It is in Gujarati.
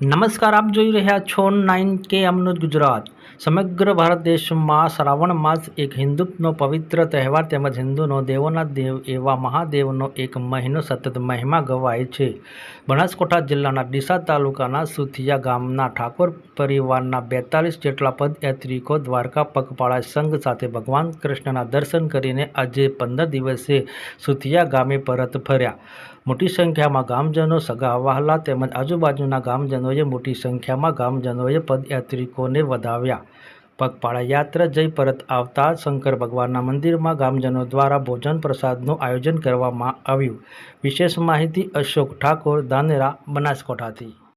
નમસ્કાર આપ જોઈ રહ્યા છો નાઇન કે અમનોજ ગુજરાત. સમગ્ર ભારત દેશમાં શ્રાવણ માસ એક હિન્દુનો પવિત્ર તહેવાર તેમજ હિન્દુનો દેવોના દેવ એવા મહાદેવનો એક મહિનો સતત મહિમા ગવાય છે. બનાસકોઠા જિલ્લાના ડીસા તાલુકાના સુથિયા ગામના ઠાકોર પરિવારના બેતાલીસ જેટલા પદયાત્રિકો દ્વારકા પગપાળા સંઘ સાથે ભગવાન કૃષ્ણના દર્શન કરીને આજે પંદર દિવસે સુથિયા ગામે પરત ફર્યા. મોટી સંખ્યામાં ગામજનો સગા વહાલા તેમજ આજુબાજુના ગામજનોએ મોટી સંખ્યામાં ગામજનોએ પદયાત્રિકોને વધાવ્યા. પગપાળા યાત્રા જઈ પરત આવતા શંકર ભગવાનના મંદિરમાં ગામજનો દ્વારા ભોજન પ્રસાદનું આયોજન કરવામાં આવ્યું. વિશેષ માહિતી અશોક ઠાકોર, ધાનેરા, બનાસકાંઠાથી.